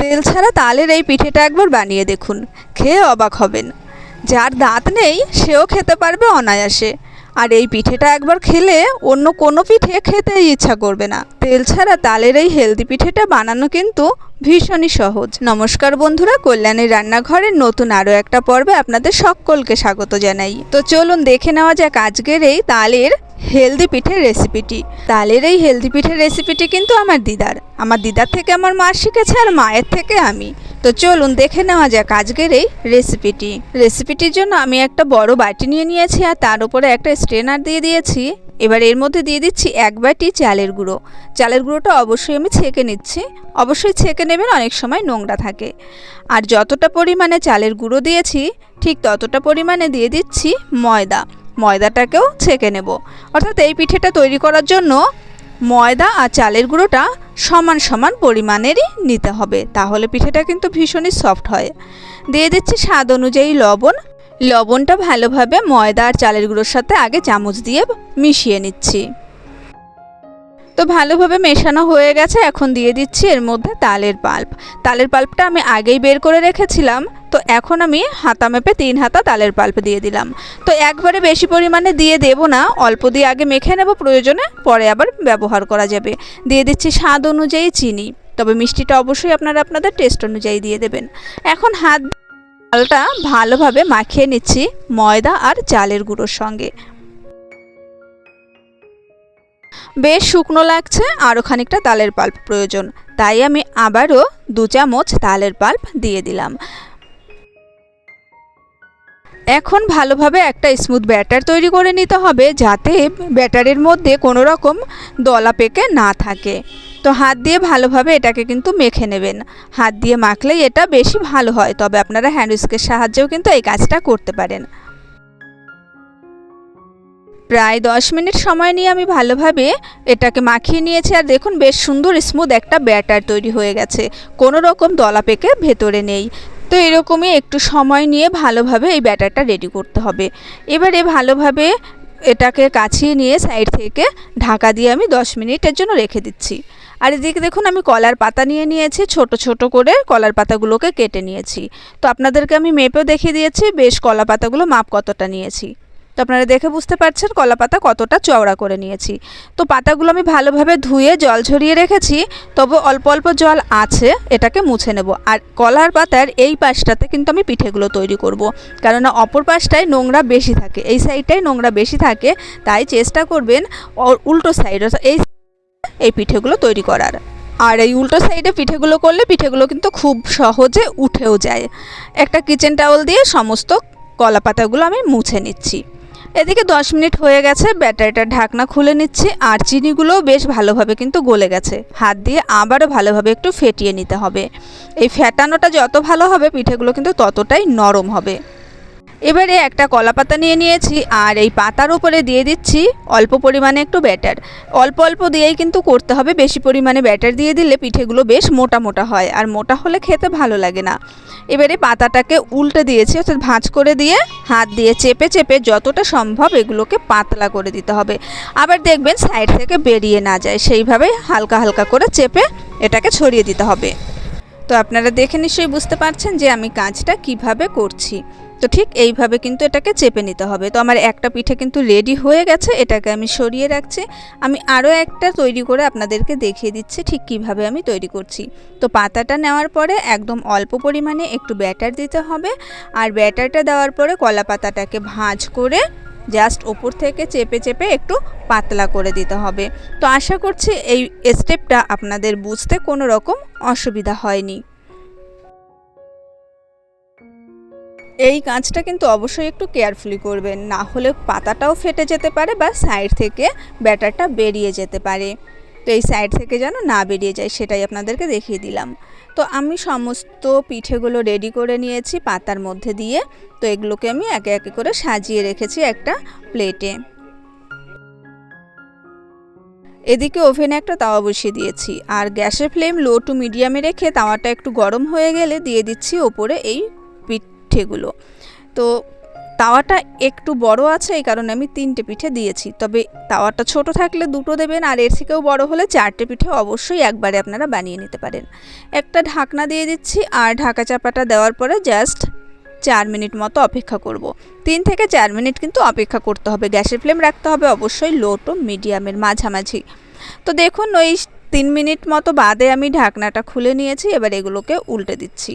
তেল ছাড়া তালের এই পিঠেটা একবার বানিয়ে দেখুন, খেয়ে অবাক হবেন। যার দাঁত নেই, সেও খেতে পারবে অনায়াসে। আর এই পিঠেটা একবার খেলে অন্য কোনো পিঠে খেতেই ইচ্ছা করবে না। তেল ছাড়া তালের এই হেলদি পিঠেটা বানানো কিন্তু ভীষণই সহজ। নমস্কার বন্ধুরা, কল্যাণের রান্নাঘরের নতুন আরও একটা পর্বে আপনাদের সকলকে স্বাগত জানাই। তো চলুন দেখে নেওয়া যাক আজকের এই তালের হেলদি পিঠের রেসিপিটি তালের এই হেলদি পিঠের রেসিপিটি কিন্তু আমার দিদার। আমার দিদার থেকে আমার মা শিখেছে আর মায়ের থেকে আমি। তো চলুন দেখে নেওয়া যাক আজকের এই রেসিপিটি রেসিপিটির জন্য আমি একটা বড় বাটি নিয়ে নিয়েছি আর তার উপরে একটা স্ট্রেনার দিয়ে দিয়েছি। এবার এর মধ্যে দিয়ে দিচ্ছি এক বাটি চালের গুঁড়ো। চালের গুঁড়োটা অবশ্যই আমি ছেঁকে নিচ্ছি। অবশ্যই ছেঁকে নেবেন, অনেক সময় নোংরা থাকে। আর যতটা পরিমাণে চালের গুঁড়ো দিয়েছি, ঠিক ততটা পরিমাণে দিয়ে দিচ্ছি ময়দা। ময়দাটাকেও ছেঁকে নেব। অর্থাৎ এই পিঠেটা তৈরি করার জন্য ময়দা আর চালের গুঁড়োটা সমান সমান পরিমাণেরই নিতে হবে। তাহলে পিঠেটা কিন্তু ভীষণই সফট হয়। দিয়ে দিচ্ছি স্বাদ অনুযায়ী লবণ। লবণটা ভালোভাবে ময়দা আর চালের গুঁড়োর সাথে আগে চামচ দিয়ে মিশিয়ে নিচ্ছি। তো ভালোভাবে মেশানো হয়ে গেছে। এখন দিয়ে দিচ্ছি এর মধ্যে তালের পাল্প। তালের পাল্পটা আমি আগেই বের করে রেখেছিলাম। তো এখন আমি হাতা মেপে তিন হাতা তালের পাল্প দিয়ে দিলাম। তো একবারে বেশি পরিমাণে দিয়ে দেব না, অল্প দিয়ে আগে মেখে নেব, প্রয়োজনে পরে আবার ব্যবহার করা যাবে। দিয়ে দিচ্ছি স্বাদ অনুযায়ী চিনি, তবে মিষ্টিটা অবশ্যই আপনারা আপনাদের টেস্ট অনুযায়ী দিয়ে দেবেন। এখন হাত চালটা ভালোভাবে মাখিয়ে নিচ্ছি ময়দা আর চালের গুঁড়োর সঙ্গে। বেশ শুকনো লাগছে আরও খানিকটা তালের পাল্প প্রয়োজন। তাই আমি আবারও দু চামচ তালের পাল্প দিয়ে দিলাম। এখন ভালোভাবে একটা স্মুথ ব্যাটার তৈরি করে নিতে হবে যাতে ব্যাটারের মধ্যে কোনো রকম দলা পেকে না থাকে। তো হাত দিয়ে ভালোভাবে এটাকে কিন্তু মেখে নেবেন। হাত দিয়ে মাখলেই এটা বেশি ভালো হয়, তবে আপনারা হ্যান্ড উইস্কের সাহায্যেও কিন্তু এই কাজটা করতে পারেন। প্রায় দশ মিনিট সময় নিয়ে আমি ভালোভাবে এটাকে মাখিয়ে নিয়েছি আর দেখুন বেশ সুন্দর স্মুথ একটা ব্যাটার তৈরি হয়ে গেছে। কোনো রকম দলা পেকে ভেতরে নেই। তো এরকমই একটু সময় নিয়ে ভালোভাবে এই ব্যাটারটা রেডি করতে হবে। এবারে ভালোভাবে এটাকে কাছিয়ে নিয়ে সাইড থেকে ঢাকা দিয়ে আমি দশ মিনিটের জন্য রেখে দিচ্ছি। আর এদিকে দেখুন আমি কলার পাতা নিয়ে নিয়েছি, ছোট ছোট করে কলার পাতাগুলোকে কেটে নিয়েছি। তো আপনাদেরকে আমি মেপেও দেখিয়ে দিয়েছি, বেশ কলা পাতাগুলো মাপ কতটা নিয়েছি। তো আপনারা দেখে বুঝতে পারছেন কলা পাতা কতটা চওড়া করে নিয়েছি। তো পাতাগুলো আমি ভালোভাবে ধুয়ে জল ঝরিয়ে রেখেছি, তবে অল্প অল্প জল আছে, এটাকে মুছে নেব। আর কলার পাতার এই পাশটাতে কিন্তু আমি পিঠেগুলো তৈরি করব। কেননা অপর পাশটায় নোংরা বেশি থাকে, এই সাইডটায় নোংরা বেশি থাকে, তাই চেষ্টা করবেন উল্টো সাইড এই এই পিঠেগুলো তৈরি করার। আর এই উল্টো সাইডে পিঠেগুলো করলে পিঠেগুলো কিন্তু খুব সহজে উঠেও যায়। একটা কিচেন টাওয়েল দিয়ে সমস্ত কলা পাতাগুলো আমি মুছে নিচ্ছি। এদিকে দশ মিনিট হয়ে গেছে ব্যাটারিটার ঢাকনা খুলে নিচ্ছি, আর চিনিগুলোও বেশ ভালোভাবে কিন্তু গলে গেছে। হাত দিয়ে আবারও ভালোভাবে একটু ফেটিয়ে নিতে হবে। এই ফেটানোটা যত ভালো হবে, পিঠেগুলো কিন্তু ততটাই নরম হবে। এবারে একটা কলা পাতা নিয়ে নিয়েছি, আর এই পাতার উপরে দিয়ে দিচ্ছি অল্প পরিমাণে একটু ব্যাটার। অল্প অল্প দিয়েই কিন্তু করতে হবে, বেশি পরিমাণে ব্যাটার দিয়ে দিলে পিঠেগুলো বেশ মোটা মোটা হয়, আর মোটা হলে খেতে ভালো লাগে না। এবারে পাতাটাকে উল্টে দিয়েছি, অর্থাৎ ভাঁজ করে দিয়ে হাত দিয়ে চেপে চেপে যতটা সম্ভব এগুলোকে পাতলা করে দিতে হবে। আবার দেখবেন সাইড থেকে বেরিয়ে না যায়, সেইভাবে হালকা হালকা করে চেপে এটাকে ছড়িয়ে দিতে হবে। তো আপনারা দেখে নিশ্চয়ই বুঝতে পারছেন যে আমি কাজটা কীভাবে করছি। তো ঠিক এইভাবে কিন্তু এটাকে চেপে নিতে হবে। তো আমার একটা পিঠে কিন্তু রেডি হয়ে গেছে, এটাকে আমি সরিয়ে রাখছি। আমি আরও একটা তৈরি করে আপনাদেরকে দেখিয়ে দিচ্ছি ঠিক কীভাবে আমি তৈরি করছি। তো পাতাটা নেওয়ার পরে একদম অল্প পরিমাণে একটু ব্যাটার দিতে হবে। আর ব্যাটারটা দেওয়ার পরে কলা পাতাটাকে ভাঁজ করে জাস্ট ওপর থেকে চেপে চেপে একটু পাতলা করে দিতে হবে। তো আশা করছি এই স্টেপটা আপনাদের বুঝতে কোনো রকম অসুবিধা হয়নি। এই কাঁচটা কিন্তু অবশ্যই একটু কেয়ারফুলি করবেন, না হলে পাতাটাও ফেটে যেতে পারে বা সাইড থেকে ব্যাটারটা বেরিয়ে যেতে পারে। তো এই সাইড থেকে যেন না বেরিয়ে যায় সেটাই আপনাদেরকে দেখিয়ে দিলাম। তো আমি সমস্ত পিঠেগুলো রেডি করে নিয়েছি পাতার মধ্যে দিয়ে। তো এগুলোকে আমি একে একে করে সাজিয়ে রেখেছি একটা প্লেটে এদিকে ওভেনে একটা তাওয়া বসিয়ে দিয়েছি। আর গ্যাসের ফ্লেম লো টু মিডিয়ামে রেখে তাওয়াটা একটু গরম হয়ে গেলে দিয়ে দিচ্ছি ওপরে এই পিঠেগুলো। তো তাওয়াটা একটু বড় আছে, এই কারণে আমি তিনটে পিঠে দিয়েছি। তবে তাওয়াটা ছোট থাকলে দুটো দেবেন, আর এর থেকেও বড় হলে চারটে পিঠে অবশ্যই একবারে আপনারা বানিয়ে নিতে পারেন। একটা ঢাকনা দিয়ে দিচ্ছি, আর ঢাকা চাপাটা দেওয়ার পরে জাস্ট চার মিনিট মতো অপেক্ষা করব। তিন থেকে চার মিনিট কিন্তু অপেক্ষা করতে হবে। গ্যাসের ফ্লেম রাখতে হবে অবশ্যই লো টু মিডিয়ামের মাঝামাঝি। তো দেখুন, ওই তিন মিনিট মতো বাদে আমি ঢাকনাটা খুলে নিয়েছি, এবার এগুলোকে উল্টে দিচ্ছি।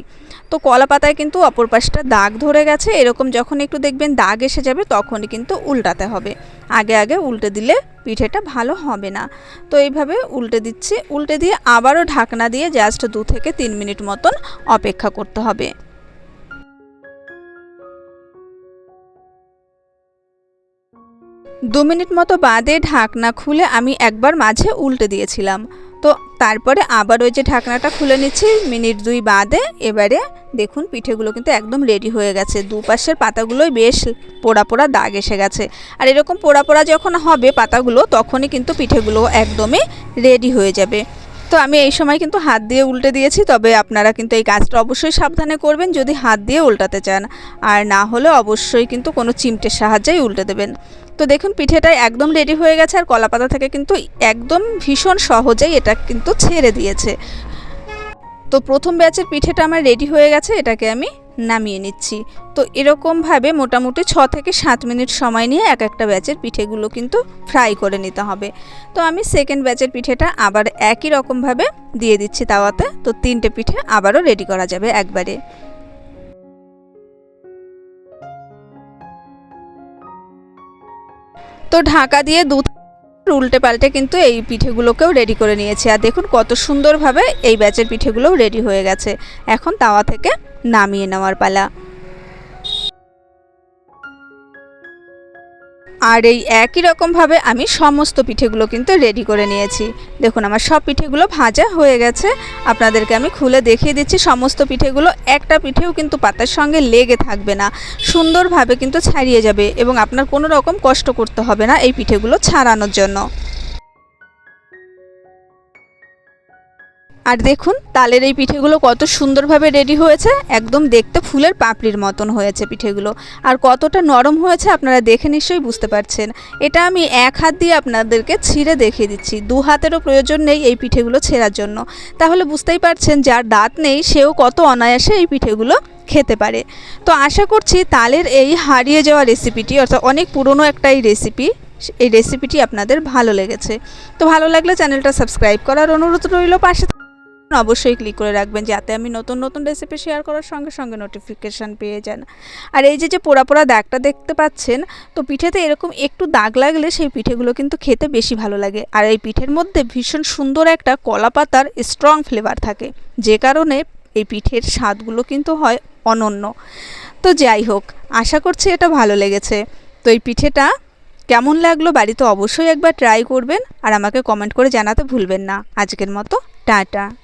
তো কলা পাতায় কিন্তু অপর পাশটা দাগ ধরে গেছে, এরকম যখন একটু দেখবেন দাগ এসে যাবে তখনই কিন্তু উল্টাতে হবে। আগে আগে উল্টে দিলে পিঠেটা ভালো হবে না। তো এইভাবে উল্টে দিচ্ছি, উল্টে দিয়ে আবারও ঢাকনা দিয়ে জাস্ট দু থেকে তিন মিনিট মতন অপেক্ষা করতে হবে। দু মিনিট মতো বাদে ঢাকনা খুলে আমি একবার মাঝে উল্টে দিয়েছিলাম। তো তারপরে আবার ওই যে ঢাকনাটা খুলে নিচ্ছি, মিনিট দুই বাদে এবারে দেখুন পিঠেগুলো কিন্তু একদম রেডি হয়ে গেছে। দুপাশের পাতাগুলোই বেশ পোড়া পোড়া দাগ এসে গেছে। আর এরকম পোড়া পোড়া যখন হবে পাতাগুলো, তখনই কিন্তু পিঠেগুলো একদমই রেডি হয়ে যাবে। তো আমি এই সময় কিন্তু হাত দিয়ে উল্টে দিয়েছি, তবে আপনারা কিন্তু এই কাজটা অবশ্যই সাবধানে করবেন যদি হাত দিয়ে উল্টাতে চান। আর না হলে অবশ্যই কিন্তু কোনো চিমটের সাহায্যেই উল্টে দেবেন। তো দেখুন, পিঠেটা একদম রেডি হয়ে গেছে আর কলাপাতা থেকে কিন্তু একদম ভীষণ সহজেই এটা কিন্তু ছেড়ে দিয়েছে। তো প্রথম ব্যাচের পিঠেটা আমার রেডি হয়ে গেছে, এটাকে আমি নামিয়ে নিচ্ছি। তো এরকমভাবে মোটামুটি ছ থেকে সাত মিনিট সময় নিয়ে এক একটা ব্যাচের পিঠেগুলো কিন্তু ফ্রাই করে নিতে হবে। তো আমি সেকেন্ড ব্যাচের পিঠেটা আবার একই রকমভাবে দিয়ে দিচ্ছি তাওয়াতে। তো তিনটে পিঠে আবারও রেডি করা যাবে একবারে। তো ঢাকা দিয়ে দু উল্টে পাল্টে কিন্তু এই পিঠেগুলোকেও রেডি করে নিয়েছি। আর দেখুন কত সুন্দরভাবে এই ব্যাচের পিঠেগুলোও রেডি হয়ে গেছে। এখন তাওয়া থেকে নামিয়ে নেওয়ার পালা। আর এই একই রকমভাবে আমি সমস্ত পিঠেগুলো কিন্তু রেডি করে নিয়েছি। দেখুন, আমার সব পিঠেগুলো ভাজা হয়ে গেছে। আপনাদেরকে আমি খুলে দেখিয়ে দিচ্ছি, সমস্ত পিঠেগুলো একটা পিঠেও কিন্তু পাতার সঙ্গে লেগে থাকবে না। সুন্দরভাবে কিন্তু ছাড়িয়ে যাবে এবং আপনার কোনো রকম কষ্ট করতে হবে না এই পিঠেগুলো ছাড়ানোর জন্য। আর দেখুন, তালের এই পিঠেগুলো কত সুন্দরভাবে রেডি হয়েছে। একদম দেখতে ফুলের পাপড়ির মতন হয়েছে পিঠেগুলো। আর কতটা নরম হয়েছে আপনারা দেখে নিশ্চয়ই বুঝতে পারছেন। এটা আমি এক হাত দিয়ে আপনাদেরকে ছিঁড়ে দেখিয়ে দিচ্ছি। দু হাতেরও প্রয়োজন নেই এই পিঠেগুলো ছেঁড়ার জন্য। তাহলে বুঝতেই পারছেন যার দাঁত নেই, সেও কত অনায়াসে এই পিঠেগুলো খেতে পারে। তো আশা করছি তালের এই হারিয়ে যাওয়া রেসিপিটি অর্থাৎ অনেক পুরনো একটা এই রেসিপি এই রেসিপিটি আপনাদের ভালো লেগেছে। তো ভালো লাগলে চ্যানেলটা সাবস্ক্রাইব করার অনুরোধ রইল পাশে অবশ্যই ক্লিক করে রাখবেন যাতে আমি নতুন নতুন রেসিপি শেয়ার করার সঙ্গে সঙ্গে নোটিফিকেশান পেয়ে যান। আর এই যে যে পোড়া পোড়া দাগটা দেখতে পাচ্ছেন, তো পিঠেতে এরকম একটু দাগ লাগলে সেই পিঠেগুলো কিন্তু খেতে বেশি ভালো লাগে। আর এই পিঠের মধ্যে ভীষণ সুন্দর একটা কলা পাতার স্ট্রং ফ্লেভার থাকে। যে কারণে এই পিঠের স্বাদগুলো কিন্তু হয় অনন্য। তো যাই হোক, আশা করছি এটা ভালো লেগেছে। তো এই পিঠেটা কেমন লাগল বাড়িতে অবশ্যই একবার ট্রাই করবেন। আর আমাকে কমেন্ট করে জানাতে ভুলবেন না। আজকের মতো, টাটা।